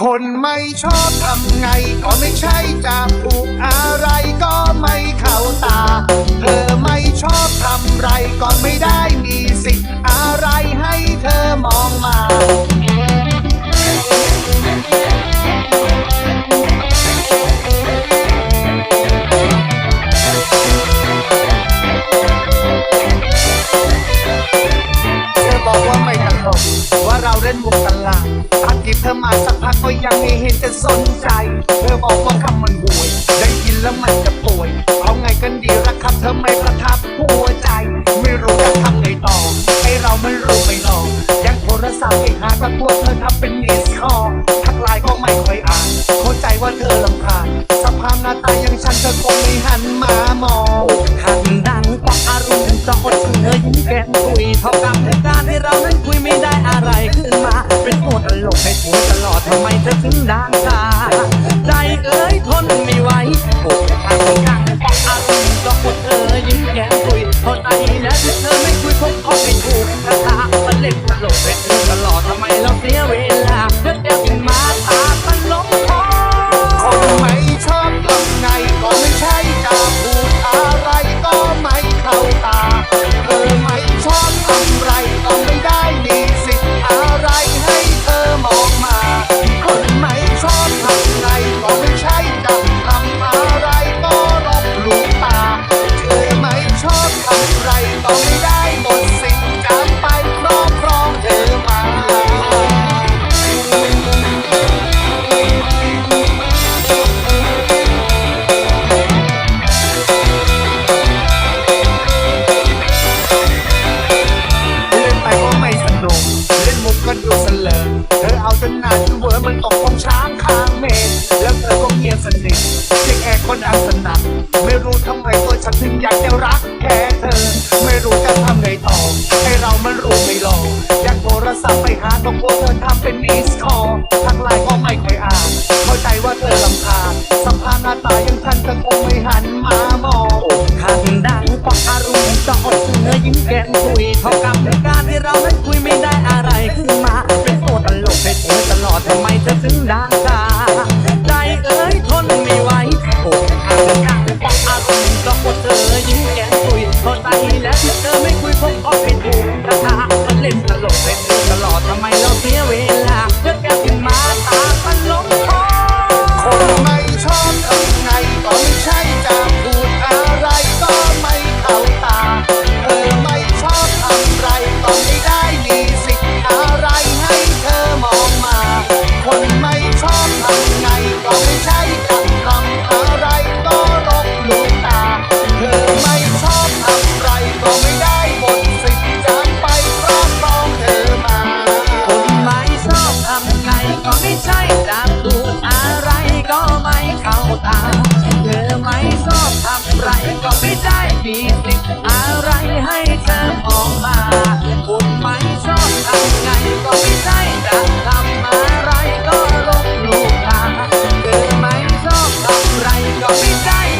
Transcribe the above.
คนไม่ชอบทำไง ก็ไม่ใช่จะถูกอะไรก็ไม่เข้าตา เธอไม่ชอบทำไรก็ไม่ได้มีสิทธิ์อะไรให้เธอมองมาเธอบอกว่าไม่ตลกว่าเราเล่นมุกกันลาง กิบเธอมาสักพักก็ยังไม่เห็นจะสนใจ เธอบอกว่าคำมันห่วย ได้ยินแล้วมันจะป่วย เอาไงกันดีละครับเธอไม่ประทับหัวใจ ไม่รู้จะทำไงต่อไอเราไม่รู้ไม่ลองยังโทรศัพท์ไปหาว่าพวเธอทำเป็นมิสคอทักไลน์ก็ไม่ค่อยอ่าน เข้าใจว่าเธอลำคาญสภาพหน้าตาอย่างฉันเธอคงไม่หันมามองขันดังกว่าอารมณ์จอดเธอยิ้มแก้มคุยเท่ากับเหตุการณ์ที่เรานั้น ลกให้ถูตลอดทำไมเธอถึงดังตา ไม่ได้หมดสิ่งจำไปครอบครองเธอมา เล่นไปก็ไม่สนุก เล่นมุกก็ดูเสลิมเธอเอาจนหนาจนเวอร์มันตกของช้างข้างเมนแล้วเธอก็เงียบสนิท เสียงแอร์คนอังสนัดไม่รู้ทำไมตัวฉันถึงอยากจะรักแค่เธอ ไม่รู้จะทำไงต่อ ให้เรามันรู้ไม่หลอกอยากโทรศัพท์ไปหาต้องกลัวเธอทำเป็นมิสคอลทักไลน์ก็ไม่ค่อยอ่าน เข้าใจว่าเธอลำคาญสัมภาษณ์หน้าตายังทันเธอคงไม่หันมามองขันดังกว่าอารมณ์จอดเธอยิ้มแก้มคุยเท่ากับเหตุการที่เรานั้นคุยไม่ได้อะไรขึ้นมา เป็นตัวตลกให้เธอตลอดทำไมเธอถึงดัง ใจแล้วที่ You'll be dying.